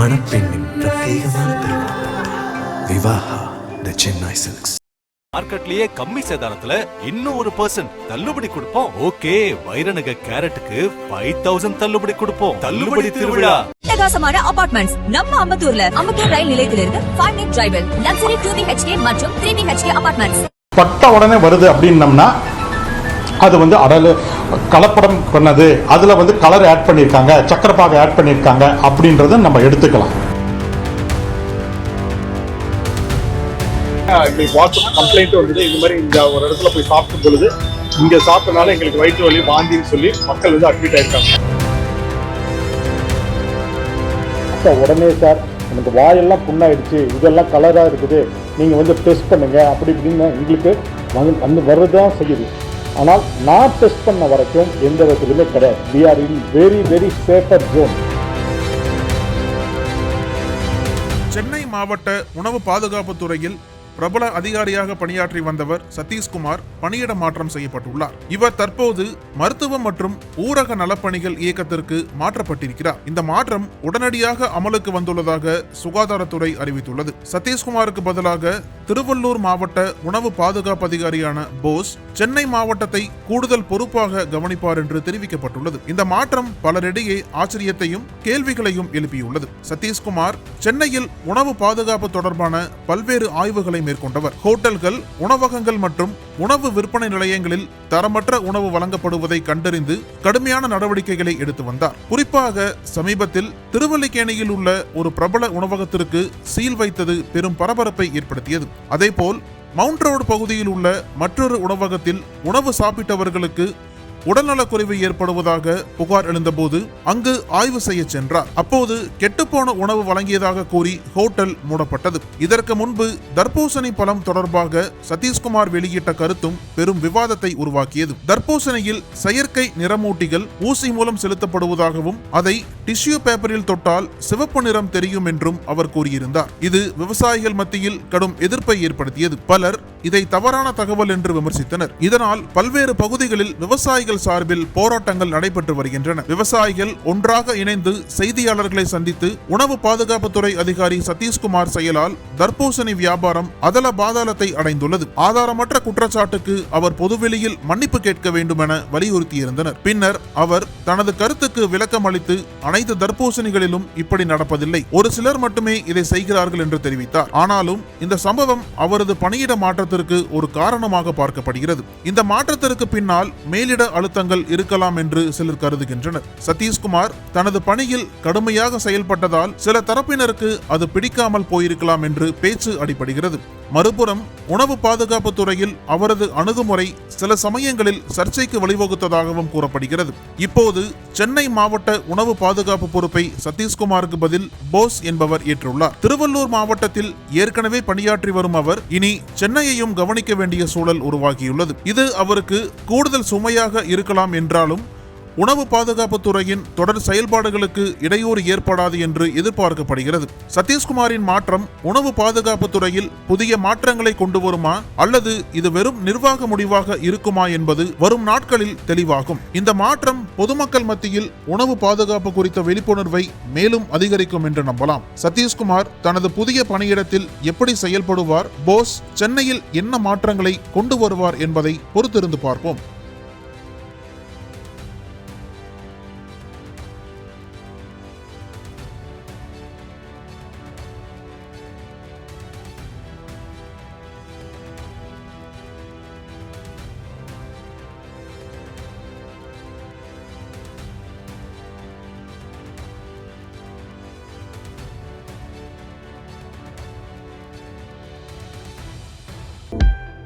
மணப்பெண்ணின் பிரத்யேகமான திருமணம். Vivaha the Chennai silks மார்க்கெட்லயே கம்மி சேதாரத்துல இன்னும் ஒரு பர்சன்ட் தள்ளுபடி கொடுப்போம். ஓகே வைரநக கேரட்டுக்கு ஃபைவ் தௌசண்ட் தள்ளுபடி கொடுப்போம். தள்ளுபடி திருவிழா. அட்டகாசமான அபார்ட்மெண்ட்ஸ் நம்ம அம்பத்தூர்ல. அம்பத்தூர் ரயில் நிலையத்திலிருந்து ஃபைவ் மினிட் டிரைவில் லக்ஸரி டூ பிஹெச்கே மற்றும் த்ரீ பிஹெச்கே அபார்ட்மெண்ட்ஸ் பட்ட உடனே வருது அப்படின்னம்னா அது வந்து அடல் கலப்படம் பண்ணது. அதில் வந்து கலர் ஆட் பண்ணியிருக்காங்க சக்கரப்பாகு ஆட் பண்ணியிருக்காங்க அப்படின்றத நம்ம எடுத்துக்கலாம். எங்களுக்கு வாட்ஸ்அப் கம்ப்ளைண்ட் வந்தது. இந்த மாதிரி இந்த ஒரு இடத்துல போய் சாப்பிடும் பொழுது இங்க சாப்பிட்டனால எங்களுக்கு வயிற்று வலி வாந்தின்னு சொல்லி மக்கள் வந்து அட்மிட் ஆயிருக்காங்க. சார் உடனே சார் எனக்கு வாயெல்லாம் புண்ணாயிடுச்சு. இதெல்லாம் கலராக இருக்குது. நீங்கள் வந்து டெஸ்ட் பண்ணுங்க. அப்படி இப்படின்னு எங்களுக்கு வந்து வந்து வரதான் செய்யுது. ஆனால் நான் டெஸ்ட் பண்ண வரைக்கும் எந்த விதத்துலையுமே கிடையாது. We are in very very safer zone Chennai மாவட்ட உணவு பாதுகாப்பு துறையில் பிரபல அதிகாரியாக பணியாற்றி வந்தவர் சதீஷ்குமார் பணியிட மாற்றம் செய்யப்பட்டுள்ளார். இவர் தற்போது மருத்துவம் மற்றும் ஊரக நலப்பணிகள் இயக்கத்திற்கு மாற்றப்பட்டிருக்கிறார். இந்த மாற்றம் உடனடியாக அமலுக்கு வந்துள்ளதாக சுகாதாரத்துறை அறிவித்துள்ளது. சதீஷ்குமாருக்கு பதிலாக திருவள்ளூர் மாவட்ட உணவு பாதுகாப்பு அதிகாரியான போஸ் சென்னை மாவட்டத்தை கூடுதல் பொறுப்பாக கவனிப்பார் என்று தெரிவிக்கப்பட்டுள்ளது. இந்த மாற்றம் பலரிடையே ஆச்சரியத்தையும் கேள்விகளையும் எழுப்பியுள்ளது. சதீஷ்குமார் சென்னையில் உணவு பாதுகாப்பு தொடர்பான பல்வேறு ஆய்வுகளை மேற்கொண்டவர். ஹோட்டல்கள் உணவகங்கள் மற்றும் உணவு விற்பனை நிலையங்களில் தரமற்ற உணவு வழங்கப்படுவதை கண்டறிந்து கடுமையான நடவடிக்கைகளை எடுத்து வந்தார். குறிப்பாக சமீபத்தில் திருவல்லிக்கேணியில் உள்ள ஒரு பிரபல உணவகத்திற்கு சீல் வைத்தது பெரும் பரபரப்பை ஏற்படுத்தியது. அதேபோல் மவுண்ட் ரோடு பகுதியில் உள்ள மற்றொரு உணவகத்தில் உணவு சாப்பிட்டவர்களுக்கு உடல்நலக்குறைவு ஏற்படுவதாக புகார் எழுந்தபோது அங்கு ஆய்வு செய்ய சென்றார். அப்போது கெட்டுப்போன உணவு வழங்கியதாக கூறி ஹோட்டல் மூடப்பட்டது. இதற்கு முன்பு தர்பூசணி பழம் தொடர்பாக சதீஷ்குமார் வெளியிட்ட கருத்தும் பெரும் விவாதத்தை உருவாக்கியது. தர்பூசணியில் செயற்கை நிறமூட்டிகள் ஊசி மூலம் செலுத்தப்படுவதாகவும் அதை டிஷ்யூ பேப்பரில் தொட்டால் சிவப்பு நிறம் தெரியும் என்றும் அவர் கூறியிருந்தார். இது விவசாயிகள் மத்தியில் கடும் எதிர்ப்பை ஏற்படுத்தியது. பலர் இதை தவறான தகவல் என்று விமர்சித்தனர். இதனால் பல்வேறு பகுதிகளில் விவசாயிகள் சார்பில் போராட்டங்கள் நடைபெற்று வருகின்றன. விவசாயிகள் ஒன்றாக இணைந்து செய்தியாளர்களை சந்தித்து உணவு பாதுகாப்புத்துறை அதிகாரி சதீஷ்குமார் செயலால் தர்பூசணி வியாபாரம் அதல பாதாளத்தை அடைந்துள்ளது. ஆதாரமற்ற குற்றச்சாட்டுக்கு அவர் பொதுவெளியில் மன்னிப்பு கேட்க வேண்டும் என வலியுறுத்தியிருந்தனர். பின்னர் அவர் தனது கருத்துக்கு விளக்கம் அளித்து அனைத்து தர்பூசணிகளிலும் இப்படி நடப்பதில்லை. ஒரு சிலர் மட்டுமே இதை செய்கிறார்கள் என்று தெரிவித்தார். ஆனாலும் இந்த சம்பவம் அவரது பணியிட மாற்றத்திற்கு ஒரு காரணமாக பார்க்கப்படுகிறது. இந்த மாற்றத்திற்கு பின்னால் மேலிட அழுத்தங்கள் இருக்கலாம் என்று சிலர் கருதுகின்றனர். சதீஷ்குமார் தனது பணியில் கடுமையாக செயல்பட்டதால் சில தரப்பினருக்கு அது பிடிக்காமல் போயிருக்கலாம் என்று பேச்சு அடிபடுகிறது. மறுபுறம் உணவு பாதுகாப்பு துறையில் அவரது அணுகுமுறை சில சமயங்களில் சர்ச்சைக்கு வழிவகுத்ததாகவும் கூறப்படுகிறது. இப்போது சென்னை மாவட்ட உணவு பாதுகாப்பு பொறுப்பை சதீஷ்குமாருக்கு பதில் போஸ் என்பவர் ஏற்றுள்ளார். திருவள்ளூர் மாவட்டத்தில் ஏற்கனவே பணியாற்றி வரும் அவர் இனி சென்னையையும் கவனிக்க வேண்டிய சூழல் உருவாகியுள்ளது. இது அவருக்கு கூடுதல் சுமையாக இருக்கலாம் என்றாலும் உணவு பாதுகாப்பு துறையின் தொடர் செயல்பாடுகளுக்கு இடையூறு ஏற்படாது என்று எதிர்பார்க்கப்படுகிறது. சதீஷ்குமாரின் மாற்றம் உணவு பாதுகாப்பு துறையில் புதிய மாற்றங்களை கொண்டு வருமா அல்லது இது வெறும் நிர்வாக முடிவாக இருக்குமா என்பது வரும் நாட்களில் தெளிவாகும். இந்த மாற்றம் பொதுமக்கள் மத்தியில் உணவு பாதுகாப்பு குறித்த விழிப்புணர்வை மேலும் அதிகரிக்கும் என்று நம்பலாம். சதீஷ்குமார் தனது புதிய பணியிடத்தில் எப்படி செயல்படுவார்? போஸ் சென்னையில் என்ன மாற்றங்களை கொண்டு வருவார் என்பதை பொறுத்திருந்து பார்ப்போம்.